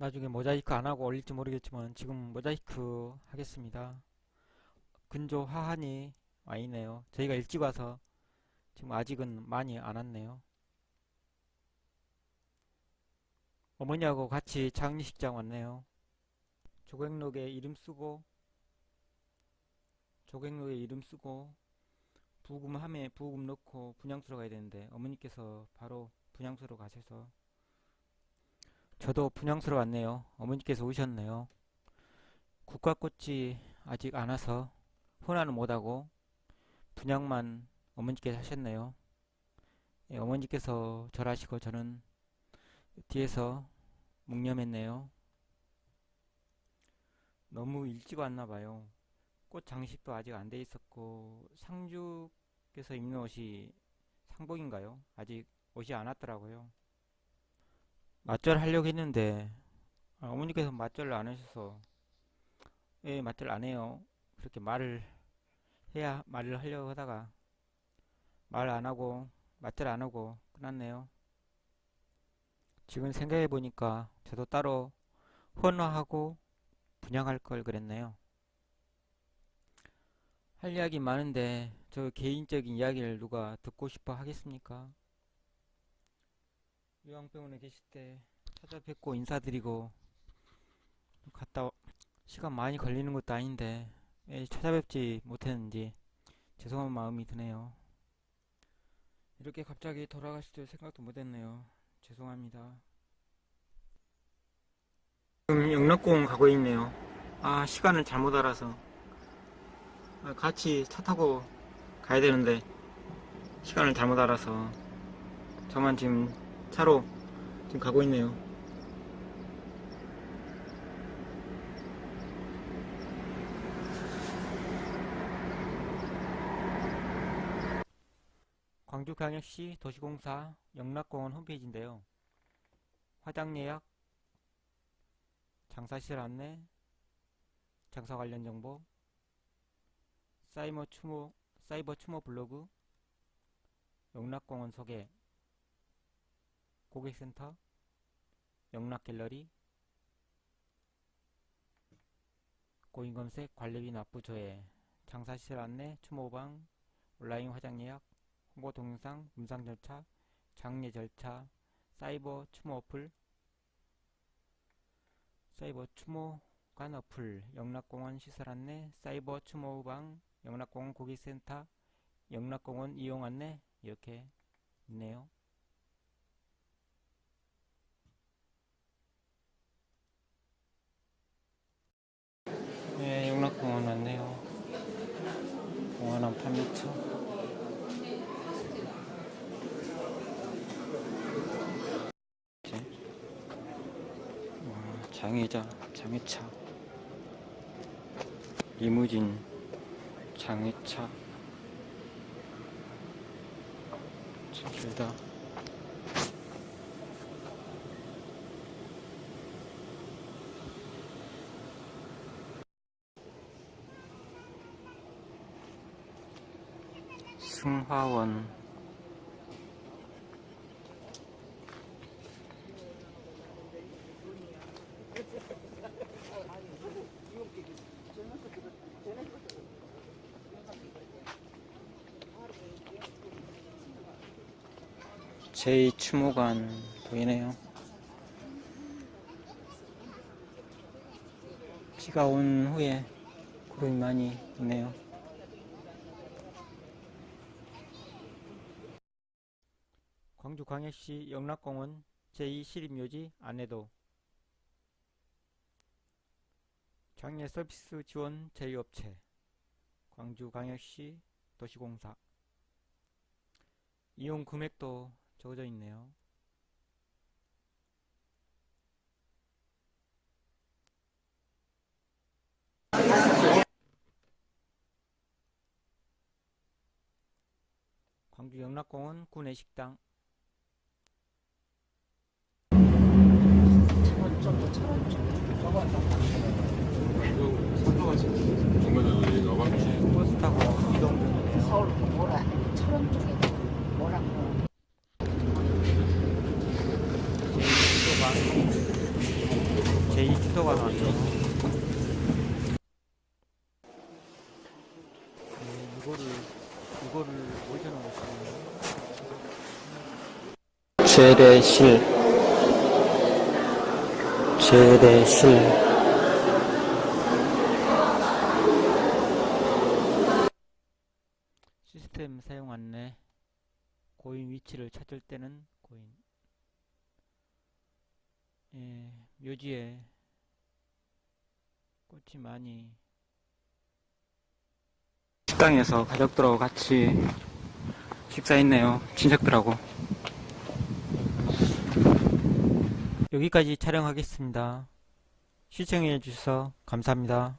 나중에 모자이크 안 하고 올릴지 모르겠지만 지금 모자이크 하겠습니다. 근조 하한이 와 있네요. 저희가 일찍 와서 지금 아직은 많이 안 왔네요. 어머니하고 같이 장례식장 왔네요. 조객록에 이름 쓰고 조객록에 이름 쓰고 부금함에 부금 넣고 분향소로 가야 되는데 어머니께서 바로 분향소로 가셔서 저도 분향소로 왔네요. 어머니께서 오셨네요. 국화꽃이 아직 안 와서 혼화는 못하고 분양만 어머니께서 하셨네요. 예, 어머니께서 절하시고 저는 뒤에서 묵념했네요. 너무 일찍 왔나 봐요. 꽃 장식도 아직 안 돼 있었고 상주께서 입는 옷이 상복인가요? 아직 옷이 안 왔더라고요. 맞절 하려고 했는데 아, 어머니께서 맞절을 안 하셔서 예 맞절 안 해요. 그렇게 말을 해야 말을 하려고 하다가 말 안 하고 맞절 안 하고 끝났네요. 지금 생각해 보니까 저도 따로 헌화하고 분양할 걸 그랬네요. 할 이야기 많은데 저 개인적인 이야기를 누가 듣고 싶어 하겠습니까? 요양병원에 계실 때 찾아뵙고 인사드리고 갔다 와- 시간 많이 걸리는 것도 아닌데 왜 찾아뵙지 못했는지 죄송한 마음이 드네요. 이렇게 갑자기 돌아가실 줄 생각도 못했네요. 죄송합니다. 지금 영락공 가고 있네요. 아 시간을 잘못 알아서 아, 같이 차 타고 가야 되는데 시간을 잘못 알아서 저만 지금 차로 지금 가고 있네요. 광주광역시 도시공사 영락공원 홈페이지인데요. 화장 예약, 장사실 안내, 장사 관련 정보, 사이버 추모, 사이버 추모 블로그, 영락공원 소개, 고객센터, 영락갤러리, 고인검색, 관리비 납부 조회, 장사시설 안내, 추모방, 온라인 화장 예약, 홍보 동영상, 음성 절차, 장례 절차, 사이버 추모 어플, 사이버 추모관 어플, 영락공원 시설 안내, 사이버 추모방, 영락공원 고객센터, 영락공원 이용 안내 이렇게 있네요. 네, 영락공원 왔네요. 공원 한 8m. 와, 장애자, 장애차. 리무진, 장애차. 참 길다. 승화원 제2 추모관 보이네요. 비가 온 후에 구름이 많이 있네요. 광주광역시 영락공원 제2시립묘지 안내도 장례 서비스 지원 제휴업체 광주광역시 도시공사 이용 금액도 적어져 있네요. 광주 영락공원 구내식당 정말 여기가 와 버스 타고 이동 중이네요. 서울 뭐라 철원 쪽에 뭐라고 제2도방 주소가 나왔죠. 네, 이거를 이거를 올려놓으시면 재래실 재래실 시스템 사용 안내 고인 위치를 찾을 때는 고인 예, 묘지에 꽃이 많이. 식당에서 가족들하고 같이 식사했네요. 친척들하고. 여기까지 촬영하겠습니다. 시청해 주셔서 감사합니다